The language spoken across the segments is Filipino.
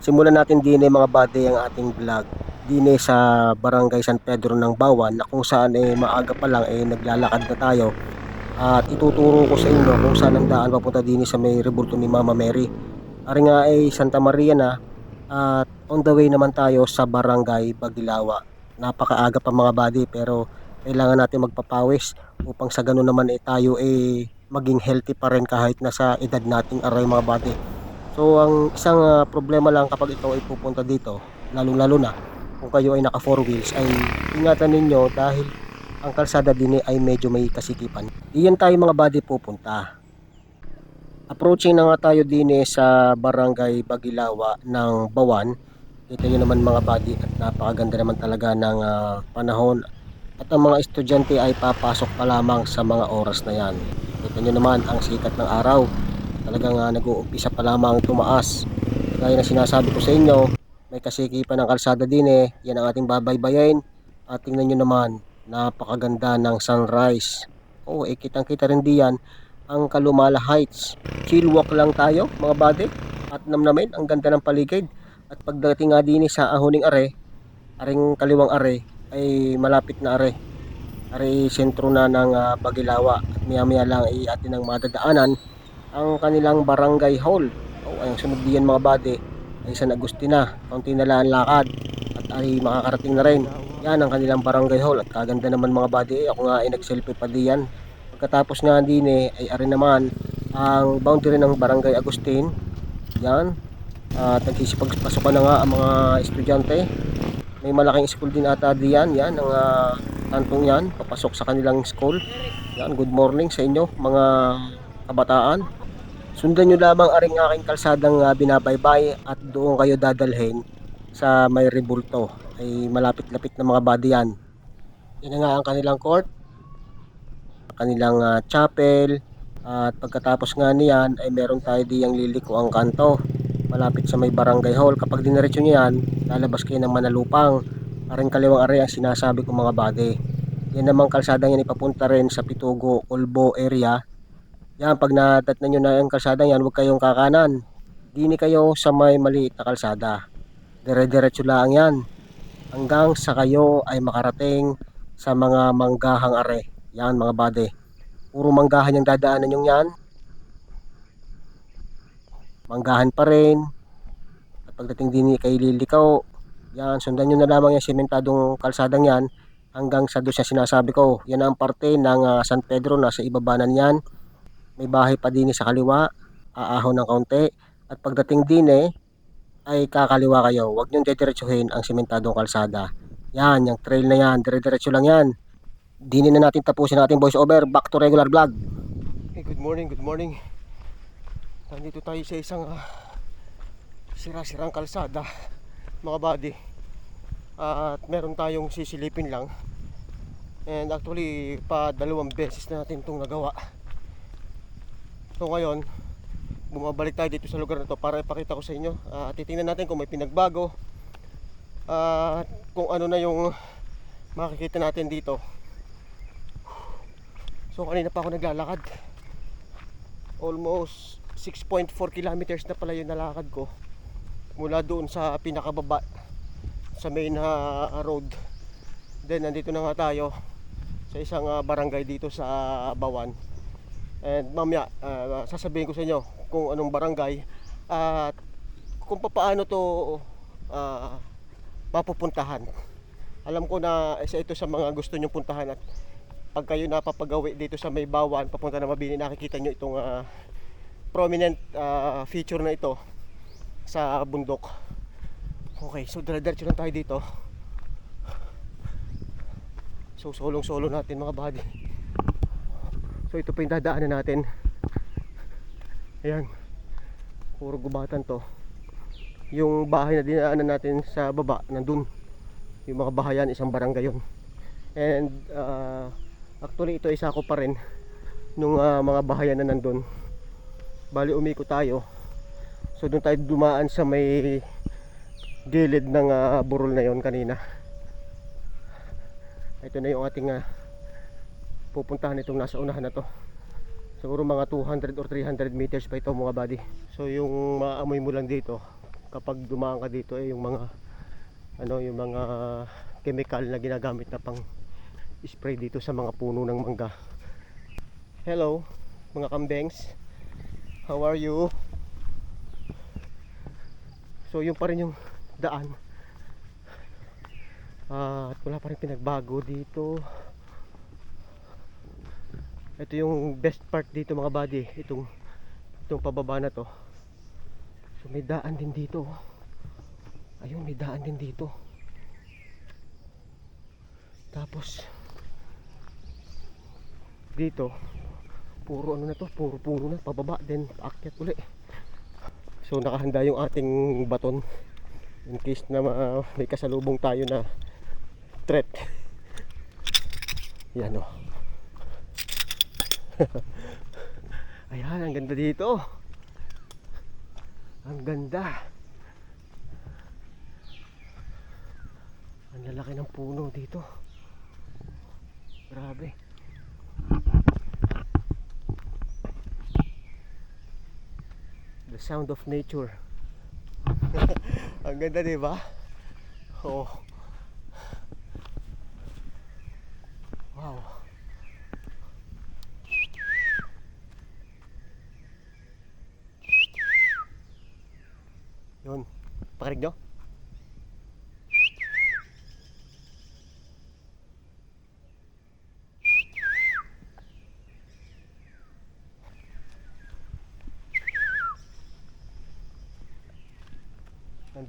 Simulan natin din eh, mga buddy ang ating vlog. Din eh, sa Barangay San Pedro ng Bawan na kung saan eh maaga pa lang eh naglalakad na tayo. At ituturo ko sa inyo kung saan ang daan papunta din eh, sa may rebulto ni Mama Mary. Ari nga ay Santa Maria na at on the way naman tayo sa Barangay Bagilawa. Napakaaga pa mga buddy pero kailangan natin magpapawis upang sa ganun naman eh tayo eh maging healthy pa rin kahit nasa edad nating aray mga buddy. So ang isang ah, problema lang kapag ikaw ay pupunta dito, lalong-lalo na kung kayo ay naka four wheels ay ingatan ninyo dahil ang kalsada din ay medyo may kasikipan. Iyan tayo mga buddy pupunta. Approaching na nga tayo din eh sa barangay Bagilawa ng Bawan. Kita nyo naman mga buddy at napakaganda naman talaga ng ah, panahon. At ang mga estudyante ay papasok pa lamang sa mga oras na yan. Kita nyo naman ang sikat ng araw. Talagang uh, nag-uumpisa pa lamang tumaas. Gaya na sinasabi ko sa inyo, may kasikipan ng kalsada din eh. Yan ang ating babaybayin. At tingnan nyo naman, napakaganda ng sunrise. Oh, eh kitang kita rin diyan ang Kalumala Heights. Chill walk lang tayo mga buddy. At namnamin, ang ganda ng paligid. At pagdating nga din sa Ahoning Are, aring kaliwang are, ay malapit na are. Are sentro na ng ah, Bagilawa. At maya maya lang ay atin ang madadaanan ang kanilang barangay hall. Oh, ay ang sunod diyan mga buddy ay San Agustina. Kaunti na lang ang lakad at ay makakarating na rin. Yan ang kanilang barangay hall at kaganda naman mga buddy. Ako nga ay nag-selfie pa diyan. Pagkatapos nga din eh, ay ari naman ang boundary ng barangay Agustin. Yan. At nagkisipagpasukan na nga ang mga estudyante. May malaking school din ata diyan. Yan ang ah, kantong yan. Papasok sa kanilang school. Yan. Good morning sa inyo mga kabataan. Sundan nyo lamang aring aking kalsadang ah, binabaybay at doon kayo dadalhin sa may rebulto. Ay malapit-lapit na mga body yan. Nga ang kanilang court, kanilang ah, chapel, at pagkatapos nga niyan ay meron tayo diyang liliko ang kanto malapit sa may barangay hall. Kapag diniretso nyo yan, lalabas kayo ng Manalupang. Aring kaliwang are ang sinasabi ko mga body. Yan namang kalsadang yan ipapunta rin sa Pitugo, Olbo area yan, pag natatnan nyo na yung kalsada yan, huwag kayong kakanan. Dini kayo sa may maliit na kalsada. Dire-diretso lang yan. Hanggang sa kayo ay makarating sa mga manggahang are. Yan mga bade. Puro manggahan yung dadaanan yung yan. Manggahan pa rin. At pagdating din kay Lilikaw, yan, sundan nyo na lamang yung sementadong kalsadang yan hanggang sa doon sa sinasabi ko. Yan ang parte ng ah, San Pedro, nasa ibabanan yan may bahay pa din sa kaliwa, aahon ng kaunti. At pagdating din eh, ay kakaliwa kayo. Huwag niyong dediretsuhin ang simentadong kalsada. Yan, yung trail na yan, dire-diretso lang yan. Dinin na natin tapusin natin voice over. Back to regular vlog. Hey, good morning, good morning. Nandito tayo sa isang ah, sira-sirang kalsada, mga buddy. at meron tayong sisilipin lang. And actually, pa dalawang beses na natin itong nagawa. So ngayon, bumabalik tayo dito sa lugar na to para ipakita ko sa inyo. Ah, titingnan natin kung may pinagbago. At kung ano na yung makikita natin dito. So kanina pa ako naglalakad. Almost 6.4 kilometers na pala yung nalakad ko. Mula doon sa pinakababa sa main ah, road. Then nandito na nga tayo sa isang ah, barangay dito sa Bawan. And mamaya, ah, sasabihin ko sa inyo kung anong barangay at kung paano to ah, mapupuntahan. Alam ko na isa ito sa mga gusto nyong puntahan at pag kayo napapagawi dito sa may bawan, papunta na mabini, nakikita nyo itong ah, prominent ah, feature na ito sa bundok. Okay, so dire-diretso lang tayo dito. So solong-solo natin mga buddy. So ito pa yung dadaanan natin. Ayan. Puro gubatan to. Yung bahay na dinaanan natin sa baba, nandun. Yung mga bahayan, isang barangay yun. And uh, actually ito isa ko pa rin nung uh, mga bahayan na nandun. Bali umiko tayo. So doon tayo dumaan sa may gilid ng uh, burol na yon kanina. Ito na yung ating uh, pupuntahan itong nasa unahan na to siguro mga 200 or 300 meters pa ito mga buddy so yung maamoy mo lang dito kapag dumaan ka dito eh yung mga ano yung mga chemical na ginagamit na pang spray dito sa mga puno ng mangga. Hello mga kambengs. How are you? So yun pa rin yung daan. Ah, at wala pa rin pinagbago dito. Ito yung best part dito mga buddy. Itong itong pababa na to. So may daan din dito. Ayun, may daan din dito. Tapos dito puro ano na to, puro puno na pababa then akyat uli. So nakahanda yung ating baton in case na ma- may kasalubong tayo na threat. Yan o. Ayan, ang ganda dito. Ang ganda. Ang lalaki ng puno dito. Grabe. The sound of nature. ang ganda, di ba? Oh. Wow. Yun. Pakinig nyo?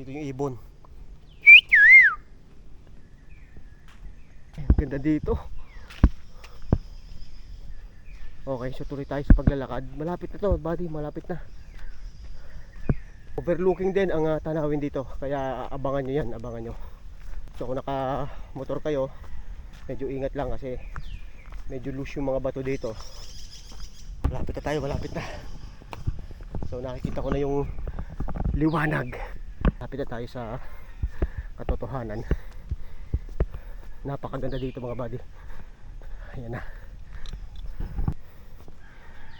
Nandito yung ibon. Ganda dito. Okay, so tuloy tayo sa paglalakad. Malapit na to, buddy, malapit na. Overlooking din ang ah, tanawin dito. Kaya abangan nyo yan, abangan nyo. So kung naka motor kayo, medyo ingat lang kasi medyo loose yung mga bato dito. Malapit na tayo, malapit na. So nakikita ko na yung liwanag. Malapit na tayo sa katotohanan. Napakaganda dito mga buddy. Ayan na.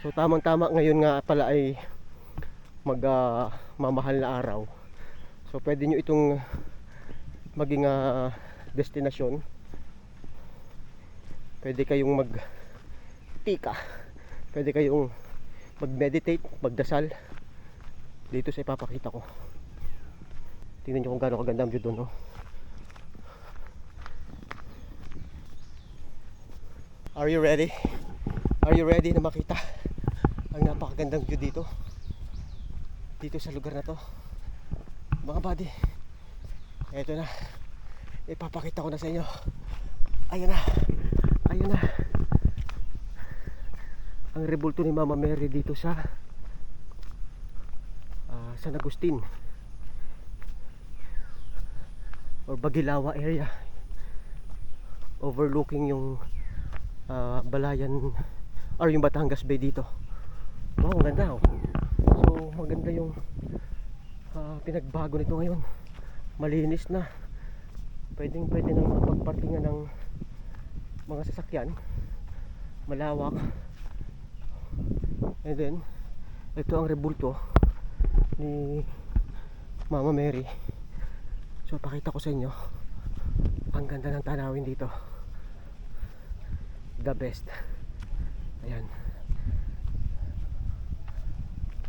So tamang tama ngayon nga pala ay mag ah, mamahal na araw. So pwede nyo itong maging ah, destinasyon. Pwede kayong mag tika. Pwede kayong mag-meditate, magdasal dito sa ipapakita ko. Tingnan nyo kung gaano kaganda ang view doon, no? Are you ready? Are you ready na makita ang napakagandang view dito? Dito sa lugar na to. Mga buddy, eto na. Ipapakita ko na sa inyo. Ayan na. Ayan na. Ang rebulto ni Mama Mary dito sa ah, San Agustin or Bagilawa area overlooking yung ah, Balayan or yung Batangas Bay dito. Wow ang ganda oh. so maganda yung ah, pinagbago nito ngayon. Malinis na. Pwedeng pwede nang mapagparkingan ng mga sasakyan. Malawak. And then ito ang rebulto ni Mama Mary so pakita ko sa inyo. Ang ganda ng tanawin dito. The best. Ayan.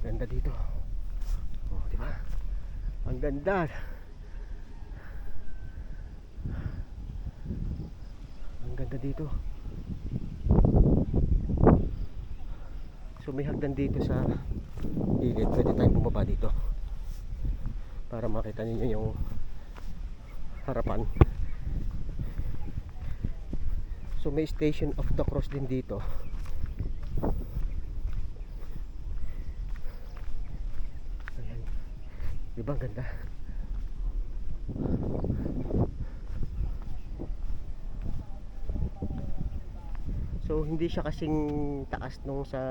Ganda dito. Oh, di ba? Ang ganda. Ang ganda dito. So may hagdan dito sa gilid. Pwede tayong bumaba dito. Para makita ninyo yung harapan. So may station of the cross din dito. Ayan. Diba ganda? So hindi siya kasing taas nung sa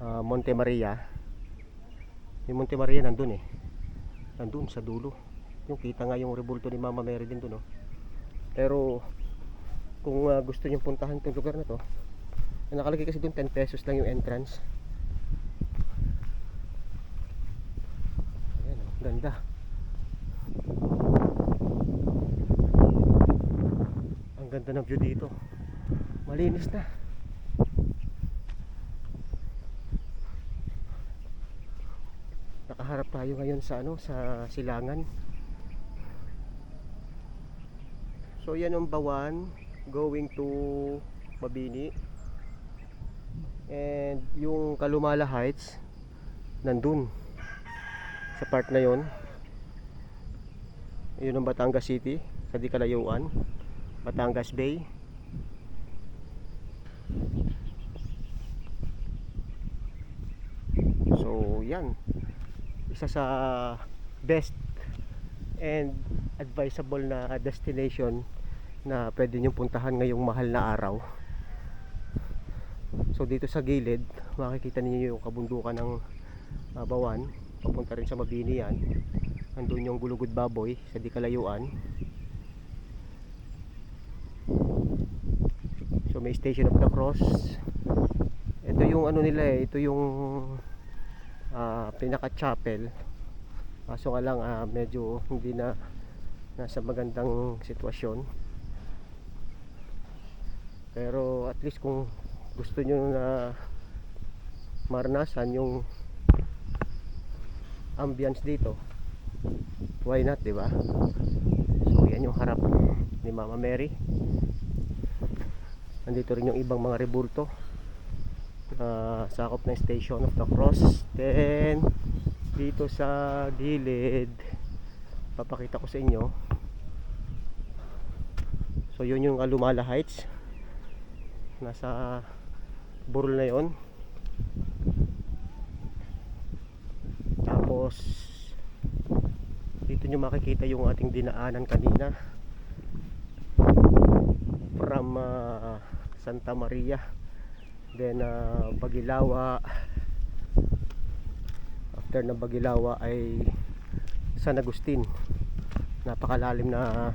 ah, Monte Maria. Yung Monte Maria nandun eh. Nandun sa dulo yung kita nga yung rebulto ni Mama Mary din dun oh. pero kung ah, gusto nyo puntahan itong lugar na to nakalagay kasi dun 10 pesos lang yung entrance ayan oh, ganda. Ang ganda ng view dito. Malinis na. Nakaharap tayo ngayon sa ano sa silangan. So yan ang Bawan going to Mabini. And yung Kalumala Heights nandun sa part na yon. Yun ang Batangas City sa di kalayuan. Batangas Bay. So yan. Isa sa best and advisable na destination na pwede nyo puntahan ngayong mahal na araw. So dito sa gilid, makikita niyo yung kabundukan ng uh, Bawan. Papunta rin sa Mabini yan. Andun yung Gulugod Baboy sa di kalayuan. So may Station of the Cross. Ito yung ano nila eh, ito yung ah, pinaka-chapel. Kaso nga lang ah, medyo hindi na nasa magandang sitwasyon. Pero at least kung gusto nyo na maranasan yung ambience dito, why not, di ba? So yan yung harap ni Mama Mary. Nandito rin yung ibang mga rebulto. Ah, sakop ng Station of the Cross. Then dito sa gilid papakita ko sa inyo. So yun yung Alumala Heights. Nasa burol na yon. Tapos dito nyo makikita yung ating dinaanan kanina. From ah, Santa Maria then ah, Bagilawa. After ng Bagilawa ay San Agustin. Napakalalim na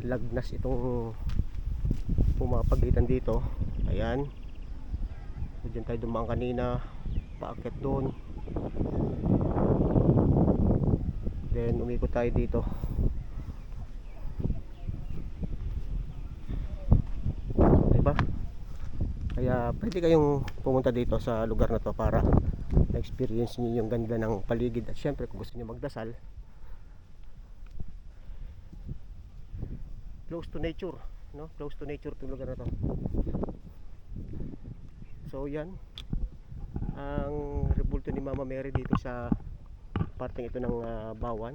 lagnas itong pumapagitan dito. Ayan. So, dyan tayo dumaan kanina. Paakyat doon. Then umikot tayo dito. Diba? Kaya pwede kayong pumunta dito sa lugar na to para na-experience niyo yung ganda ng paligid. At syempre kung gusto niyo magdasal close to nature no? Close to nature itong lugar na to. So yan. Ang rebulto ni Mama Mary dito sa parteng ito ng ah, Bawan